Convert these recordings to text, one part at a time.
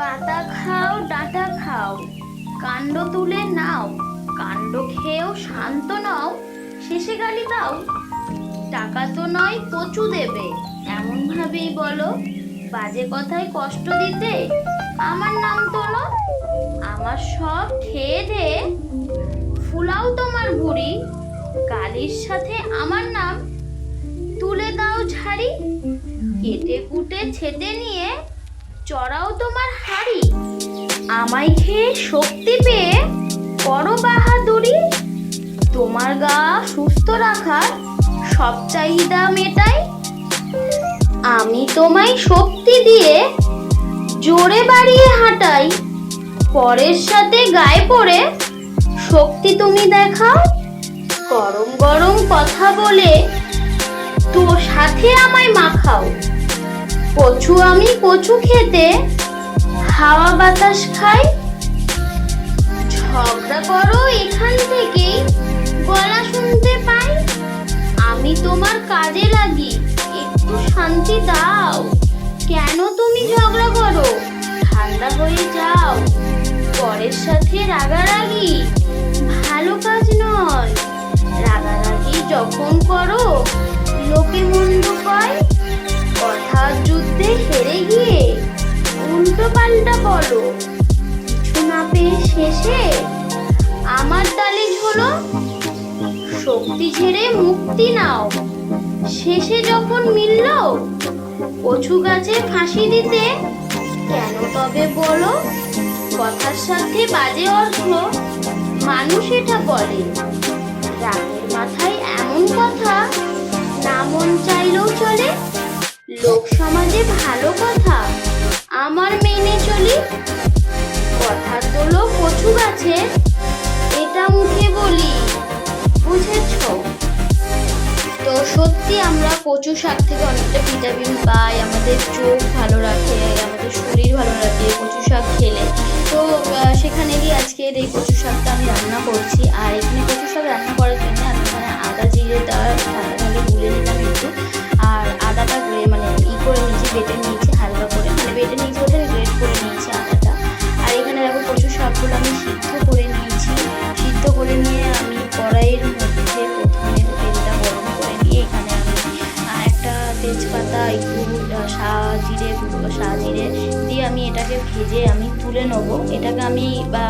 পাতা খাও, ডাটা খাও। কাণ্ড তুলে নাও, কাণ্ড খেয়েও শান্ত নাও, শেষে গালি দাও। টাকা তো নয়, কচু দেবে। এমন ভাবেই বলো, বাজে কথায় কষ্ট দিতে। আমার নাম তোলো আমার সব খেয়ে দে। ফুলাও তোমার ভুড়ি গালির সাথে আমার নাম। তুলে দাও ঝাড়ি, কেটে কুটে ছেটে নিয়ে। চড়াও তোমার হাড়ি। আমায় খেয়ে শক্তি পেয়ে করো বাহাদুরি। তোমার গা সুস্থ রাখার সব চাহিদা মেটাই। আমি তোমায় শক্তি দিয়ে জোরে বাড়িয়ে হাঁটাই। পরের সাথে গায়ে পড়ে শক্তি তুমি দেখাও। গরম গরম কথা বলে তো সাথে আমায় মাখাও। কচু আমি কচু খেতে, হাওয়া বাতাস খাই। ঝগড়া করো এখান থেকেই, গলা শুনতে পাই। আমি তোমার কাজে লাগি, একটু শান্তি দাও। কেন তুমি ঝগড়া করো? ঠান্ডা হয়ে যাও। পরের সাথে রাগারাগি, ভালো কাজ নয়। রাগারাগি যখন করো, লোকে মন্দ কয় যুদ্ধে হেরে গিয়ে উল্টো পাল্টা বলো, কিছু না পেয়ে শেষে আমার দালিজ হলো, শক্তি ঝেড়ে মুক্তি নাও। শেষে যখন মিলল, কচু গাছে ফাঁসি দিতে, কেন তবে বলো, কথার সাথে বাজে অর্থ, মানুষ এটা বলে। রাগের মাথায় এমন কথা, না মন চাইলেও চলে লোক সমাজে ভালো কথা, আমার মেনে চলি। কথা তোলো কচু গাছে এটা মুখে বলি। বুঝেছ? তো সত্যি আমরা কচু শাক থেকে অনেকটা ভিটামিন পাই, আমাদের চোখ ভালো রাখে, আমাদের শরীর ভালো রাখে কচু শাক খেলে। তো সেখানে গিয়ে আজকের এই কচু শাকটা আমি রান্না করছি, আর এখানে কচু শাক রান্না করার জন্য আমি এখানে আদা জিরেটা ঠান্ডা ঠান্ডা গুলে নিলাম একটু। আর জিরে সা দিয়ে আমি এটাকে ভেজে আমি তুলে নেব। এটাকে আমি, বা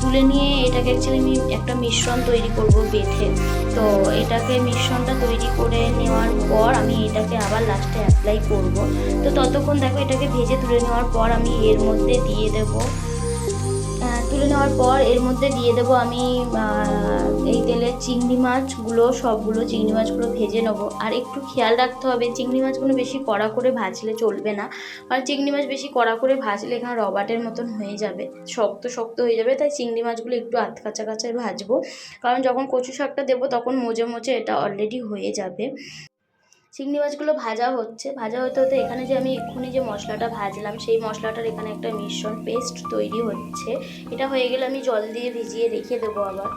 তুলে নিয়ে এটাকে অ্যাকচুয়ালি আমি একটা মিশ্রণ তৈরি করব বেঠে তো এটাকে মিশ্রণটা তৈরি করে নেওয়ার পর আমি এটাকে আবার লাস্টে অ্যাপ্লাই করব। তো ততক্ষণ দেখো এটাকে ভেজে তুলে নেওয়ার পর আমি এর মধ্যে দিয়ে দেবো। তুলে নেওয়ার পর এর মধ্যে দিয়ে দেবো আমি এই তেলে চিংড়ি মাছগুলো, সবগুলো চিংড়ি মাছগুলো ভেজে নেব। আর একটু খেয়াল রাখতে হবে, চিংড়ি মাছগুলো বেশি কড়া করে ভাজলে চলবে না। কারণ চিংড়ি মাছ বেশি কড়া করে ভাজলে এখানে রবাটের মতন হয়ে যাবে, শক্ত শক্ত হয়ে যাবে। তাই চিংড়ি মাছগুলো একটু আধ কাঁচা কাঁচায় ভাজবো। কারণ যখন কচু শাকটা দেবো তখন মোজে মোজে এটা অলরেডি হয়ে যাবে। চিংড়ি মাছগুলো ভাজা হচ্ছে, ভাজা হতে হতে এখানে যে আমি এক্ষুনি যে মশলাটা ভাজলাম, সেই মশলাটার এখানে একটা মিশ্রণ পেস্ট তৈরি হচ্ছে। এটা হয়ে গেলে আমি জল দিয়ে ভিজিয়ে রেখে দেবো আবার।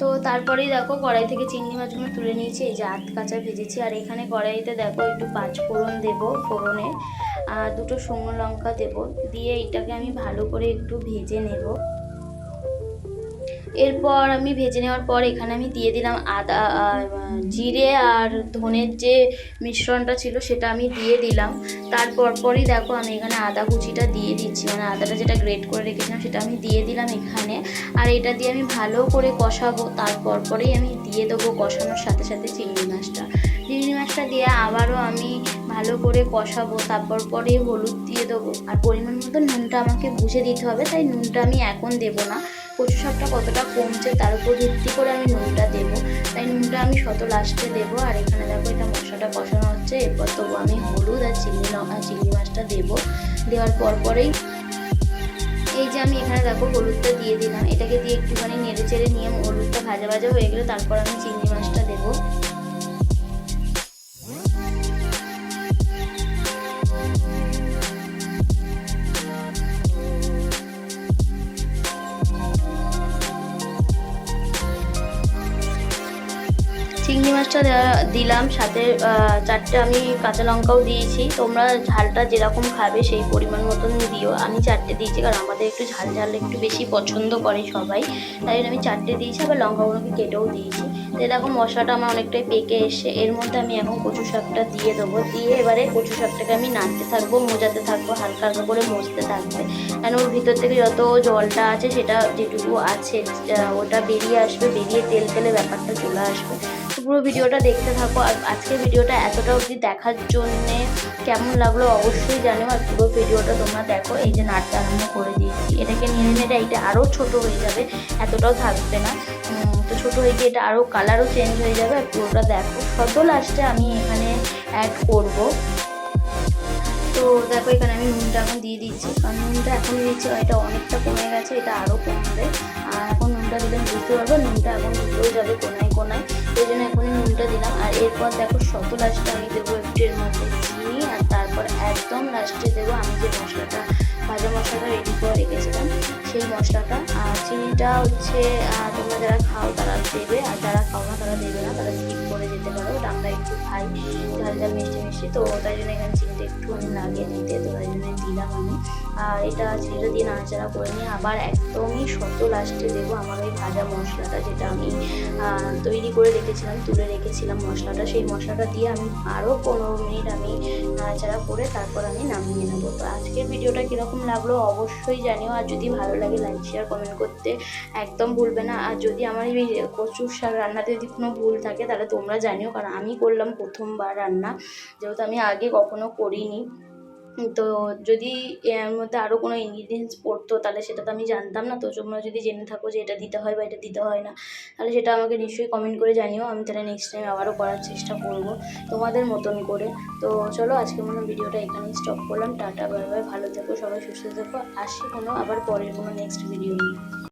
তো তারপরেই দেখো কড়াই থেকে চিংড়ি মাছগুলো তুলে নিয়েছি, এই যে আত কাঁচা ভেজেছি। আর এখানে কড়াইতে দেখো একটু পাঁচ ফোড়ন দেবো ফোড়নে, আর দুটো শুকনো লঙ্কা দেবো। দিয়ে এটাকে আমি ভালো করে একটু ভেজে নেব। এরপর আমি ভেজে নেওয়ার পর এখানে আমি দিয়ে দিলাম আদা জিরে আর ধনের যে মিশ্রণটা ছিল সেটা আমি দিয়ে দিলাম। তারপর পরই দেখো আমি এখানে আদা কুচিটা দিয়ে দিচ্ছি। মানে আদাটা যেটা গ্রেট করে রেখেছিলাম সেটা আমি দিয়ে দিলাম এখানে। আর এটা দিয়ে আমি ভালো করে কষাবো। তারপর পরেই আমি দিয়ে দেবো কষানোর সাথে সাথে চিংড়ি মাছটা। মাছটা দিয়ে আবারও আমি ভালো করে কষাবো, তারপর পরে হলুদ দিয়ে দেবো। আর পরিমাণ মতো নুনটা আমাকে বুঝে দিতে হবে, তাই নুনটা আমি এখন দেবো না। কচু শাকটা কতটা কমছে তার উপর ভিত্তি করে আমি নুনটা দেবো। তাই নুনটা আমি শত লাস্টে দেবো। আর এখানে দেখো এটা মশলাটা কষানো হচ্ছে। এরপর তবু আমি হলুদ আর চিংড়ি চিংড়ি মাছটা দেবো। দেওয়ার পর পরেই এই যে আমি এখানে দেখো হলুদটা দিয়ে দিলাম। এটাকে দিয়ে একটুখানি নেড়ে চেড়ে নিয়ে হলুদটা ভাজা ভাজা হয়ে গেলে তারপর আমি চিংড়ি মাছটা দেবো। চিংড়ি মাছটা দিলাম, সাথে চারটে আমি কাঁচা লঙ্কাও দিয়েছি। তোমরা ঝালটা যেরকম খাবে সেই পরিমাণ মতন দিও। আমি চারটে দিয়েছি, কারণ আমাদের একটু ঝাল ঝাল একটু বেশি পছন্দ করে সবাই। তাই আমি চারটে দিয়েছি, আবার লঙ্কাগুলোকে কেটেও দিয়েছি। তো দেখো মশলাটা আমার অনেকটাই পেকে এসে এর মধ্যে আমি এখন কচু শাকটা দিয়ে দেবো। দিয়ে এবারে কচু শাকটাকে আমি নাড়তে থাকব, মোজাতে থাকব, হালকা হালকা করে মজতে থাকবে। কেন ওর ভিতর থেকে যত জলটা আছে, সেটা যেটুকু আছে ওটা বেরিয়ে আসবে, বেরিয়ে তেল তেলে ব্যাপারটা চলে আসবে। পুরো ভিডিওটা দেখতে থাকো। আর আজকের ভিডিওটা এতটা অবধি দেখার জন্যে কেমন লাগল অবশ্যই জানো আর পুরো ভিডিওটা তোমরা দেখো। এই যে নাটটা আরম্ভ করে দিয়েছি। এটাকে নিয়ে নিলে এটা আরও ছোটো হয়ে যাবে। এতটাও থাকবে না। তো ছোটো হয়ে গিয়ে এটা আরও কালারও চেঞ্জ হয়ে যাবে। আর পুরোটা দেখো। কত লাস্টে আমি এখানে অ্যাড করব। তো দেখো এখানে আমি নুনটা এখন দিয়ে দিচ্ছি। কারণ নুনটা এখন দিচ্ছি এটা অনেকটা কমে গেছে, এটা আরও কমবে। আর এখন নুনটা দিলে বুঝতে পারব, নুনটা এখন দিতেও যাবে কোনায় কোনায়। সেই জন্য এখনই নুনটা দিলাম। আর এরপর দেখো শত লাস্টটা আমি দেবো একটু এর মধ্যে চিনি, আর তারপর সেই মশলাটা। আর চিনিটা হচ্ছে তোমরা যারা খাও তারা দেবে, আর যারা খাও না তারা দেবে না, তারা স্কিপ করে যেতে পারো। ওটা আমরা একটু খাই ঝাল ঝাল মিষ্টি মিষ্টি। তো তাই জন্য এখানে চিনিটা একটু আমি লাগিয়ে দিতে তো তাই জন্য দিলাম আমি। আর এটা চিনিটা দিয়ে নাড়াচাড়া করে নিয়ে আবার একদমই শত লাস্টে দেবো আমার ওই ভাজা মশলাটা, যেটা আমি তৈরি করে রেখেছিলাম, তুলে রেখেছিলাম মশলাটা। সেই মশলাটা দিয়ে আমি আরও পনেরো মিনিট আমি নাড়াচাড়া করে তারপর আমি নামিয়ে নেব। তো আজকের ভিডিওটা কীরকম লাগল অবশ্যই জানিও, আর যদি ভালো লাগে লাইক শেয়ার কমেন্ট করতে একদম ভুলবে না। আর যদি আমার এই কচুর শাক রান্নাতে যদি কোনো ভুল থাকে, তাহলে তোমরা জানিও, কারণ আমি করলাম প্রথমবার রান্না। যেহেতু আমি আগে কখনো করিনি। তো যদি এর মধ্যে আরও কোনো ইনগ্রিডিয়েন্টস পড়তো, তাহলে সেটা তো আমি জানতাম না। তো তোমরা যদি জেনে থাকো যে এটা দিতে হয় বা এটা দিতে হয় না তাহলে সেটা আমাকে নিশ্চয়ই কমেন্ট করে জানিও, আমি তাহলে নেক্সট টাইম আবারও করার চেষ্টা করব তোমাদের মতন করে। তো চলো আজকের মতো ভিডিওটা এখানেই স্টপ করলাম, টাটা বাই বাই ভালো থেকো, সবাই সুস্থ থেকো, আসি কোনো আবার পরের কোনো নেক্সট ভিডিও নিয়ে।